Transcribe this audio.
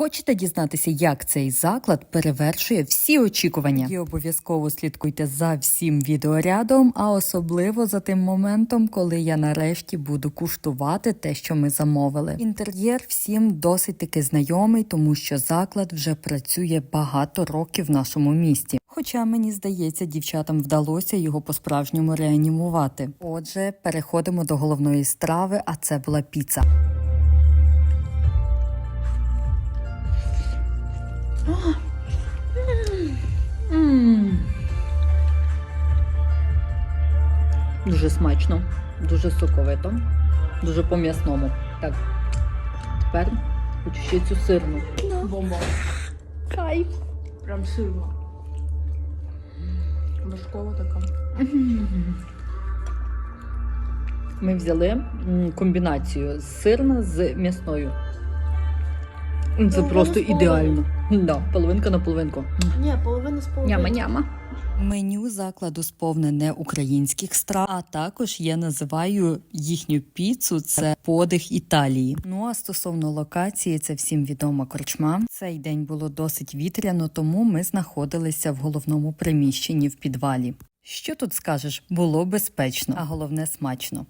Хочете дізнатися, як цей заклад перевершує всі очікування? І обов'язково слідкуйте за всім відеорядом, а особливо за тим моментом, коли я нарешті буду куштувати те, що ми замовили. Інтер'єр всім досить таки знайомий, тому що заклад вже працює багато років в нашому місті. Хоча мені здається, дівчатам вдалося його по-справжньому реанімувати. Отже, переходимо до головної страви, а це була піца. Дуже смачно, дуже соковито, дуже по-м'ясному. Так, тепер хочу ще цю сирну. Бомба. Кайф. Прям сильно. Важкова така. Ми взяли комбінацію сирна з м'ясною. Це Половина просто ідеально. Да, половинка на половинку. Ні, половина з половиною. Няма-няма. Меню закладу сповнене українських страв, а також я називаю їхню піцу це подих Італії. Ну а стосовно локації, це всім відома корчма. Цей день було досить вітряно, тому ми знаходилися в головному приміщенні в підвалі. Що тут скажеш? Було безпечно, а головне смачно.